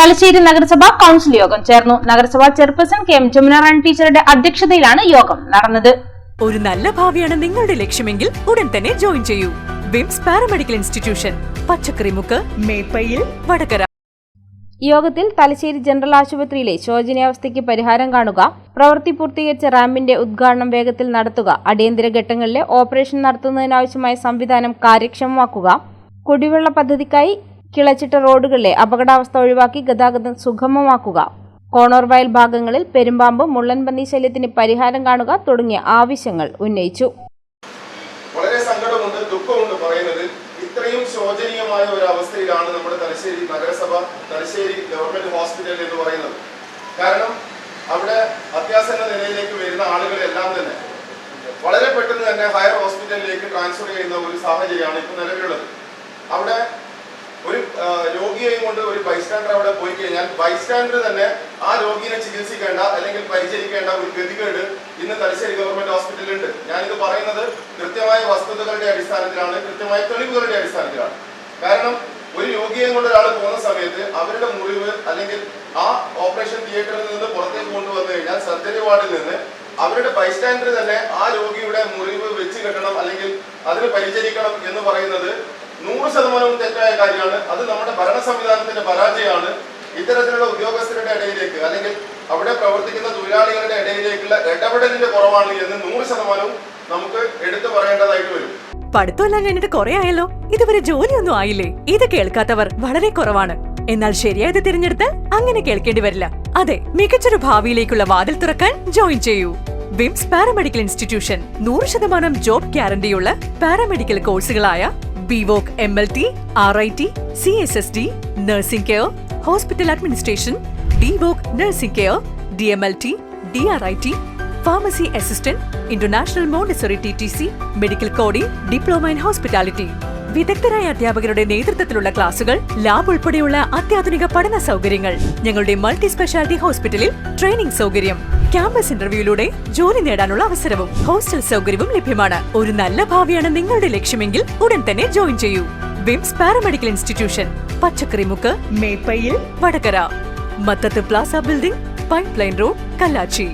തലശ്ശേരി നഗരസഭ കൌൺസിൽ യോഗം ചേർന്നു. നഗരസഭാ chairperson K M Jamuna Rani ടീച്ചറുടെ അധ്യക്ഷതയിലാണ് യോഗം നടന്നത്. ഒരു നല്ല ഭാവിയാണ് നിങ്ങളുടെ ലക്ഷ്യമെങ്കിൽ ഉടൻ തന്നെ ജോയിൻ ചെയ്യൂ. VIMS paramedical institution Pachakkarimukku Meppayil Vadakara. യോഗത്തിൽ തലശ്ശേരി ജനറൽ ആശുപത്രിയിലെ ശോചനീയാവസ്ഥയ്ക്ക് പരിഹാരം കാണുക പ്രവൃത്തി പൂർത്തീകരിച്ച റാമ്പിന്റെ ഉദ്ഘാടനം വേഗത്തിൽ നടത്തുക അടിയന്തര ഘട്ടങ്ങളിലെ ഓപ്പറേഷൻ നടത്തുന്നതിനാവശ്യമായ സംവിധാനം കാര്യക്ഷമമാക്കുക കുടിവെള്ള പദ്ധതിക്കായി കിളച്ചിട്ട റോഡുകളിലെ അപകടാവസ്ഥ ഒഴിവാക്കി ഗതാഗതം സുഗമമാക്കുക. കോണോർ വയൽ ഭാഗങ്ങളിൽ പെരുമ്പാമ്പ് മുള്ളൻപന്നി ശല്യത്തിന് പരിഹാരം കാണുക തുടങ്ങിയ ആവശ്യങ്ങൾ ഉന്നയിച്ചു. വളരെ സങ്കടമുണ്ട് ദുഃഖമുണ്ട് പറയുന്നത്. ഇത്രയും ശോചനീയമായ ഒരു അവസ്ഥയിലാണ് നമ്മുടെ തലശ്ശേരി നഗരസഭ തലശ്ശേരി ഗവൺമെന്റ് ഹോസ്പിറ്റൽ എന്ന് പറയുന്നത്. കാരണം അവിടെ അത്യാസന്ന നിലയിലേക്ക് വരുന്ന ആളുകളെല്ലാം തന്നെ വളരെ പെട്ടെന്ന് തന്നെ ഹയർ ഹോസ്പിറ്റലിലേക്ക് ട്രാൻസ്ഫർ ചെയ്യുന്ന ഒരു സാഹചര്യമാണ് ഇപ്പോൾ നിലവിലുള്ളത്. അവിടെ രോഗിയെയും കൊണ്ട് ഒരു ബൈസ്റ്റാൻഡർ അവിടെ പോയി കഴിഞ്ഞാൽ ബൈസ്റ്റാൻഡർ തന്നെ ആ രോഗിയെ ചികിത്സിക്കേണ്ട അല്ലെങ്കിൽ പരിചരിക്കേണ്ട ഒരു ഗതികേട് ഇന്ന് തലശ്ശേരി ഗവൺമെന്റ് ഹോസ്പിറ്റലുണ്ട് ഞാനിത് പറയുന്നത് കൃത്യമായ വസ്തുതകളുടെ അടിസ്ഥാനത്തിലാണ് കൃത്യമായ തെളിവുകളുടെ അടിസ്ഥാനത്തിലാണ്. കാരണം ഒരു രോഗിയെയും കൊണ്ട് ഒരാൾ പോകുന്ന സമയത്ത് അവരുടെ മുറിവ് അല്ലെങ്കിൽ ആ ഓപ്പറേഷൻ തിയേറ്ററിൽ നിന്ന് പുറത്തേക്ക് കൊണ്ടുവന്നു കഴിഞ്ഞാൽ സർജറി വാർഡിൽ നിന്ന് അവരുടെ ബൈസ്റ്റാൻഡർ തന്നെ ആ രോഗിയുടെ മുറിവ് വെച്ച് കെട്ടണം അല്ലെങ്കിൽ അതിന് പരിചരിക്കണം എന്ന് പറയുന്നത് നൂറ് ശതമാനവും തെറ്റായ കാര്യമാണ്. അത് നമ്മുടെ ഭരണ സംവിധാനത്തിന്റെ പരാജയമാണ്. ഇത്തരത്തിലുള്ള ഉദ്യോഗസ്ഥരുടെ ഇടയിലേക്ക് അല്ലെങ്കിൽ അവിടെ പ്രവർത്തിക്കുന്ന തൊഴിലാളികളുടെ ഇടയിലേക്കുള്ള ഇടപെടലിന്റെ കുറവാണ് എന്ന് നൂറ് ശതമാനവും നമുക്ക് എടുത്തു പറയേണ്ടതായിട്ട് വരും. പഠിത്തമെല്ലാം കഴിഞ്ഞിട്ട് കുറെ ആയല്ലോ? ഇതുവരെ ജോലിയൊന്നും ആയില്ലേ? ഇത് കേൾക്കാത്തവർ വളരെ കുറവാണ്. എന്നാൽ ശരിയായത് തിരഞ്ഞെടുത്ത് അങ്ങനെ കേൾക്കേണ്ടി വരില്ല. അതെ മികച്ചൊരു ഭാവിയിലേക്കുള്ള വാതിൽ തുറക്കാൻ ജോയിൻ ചെയ്യൂ. VIMS paramedical institution. നൂറ് ശതമാനം ജോബ് ഗ്യാരണ്ടിയുള്ള paramedical കോഴ്സുകളായ BVoc M L T R I T C S S D nursing care hospital administration DVoc nursing care D M L T D R I T pharmacy assistant international montessori T T C medical coding diploma in hospitality വിദഗ്ധരായ അധ്യാപകരുടെ നേതൃത്വത്തിലുള്ള ക്ലാസുകൾ lab ഉൾപ്പെടെയുള്ള അത്യാധുനിക പഠന സൗകര്യങ്ങൾ ഞങ്ങളുടെ multi speciality ഹോസ്പിറ്റലിൽ ട്രെയിനിംഗ് സൗകര്യം ക്യാമ്പസ് ഇന്റർവ്യൂയിലൂടെ ജോലി നേടാനുള്ള അവസരവും ഹോസ്റ്റൽ സൗകര്യവും ലഭ്യമാണ്. ഒരു നല്ല ഭാവിയാണ് നിങ്ങളുടെ ലക്ഷ്യമെങ്കിൽ ഉടൻ തന്നെ ജോയിൻ ചെയ്യൂ. VIMS paramedical institution Pachakkarimukku Meppayil Vadakara. Mathath plaza building pipeline road Kallachi.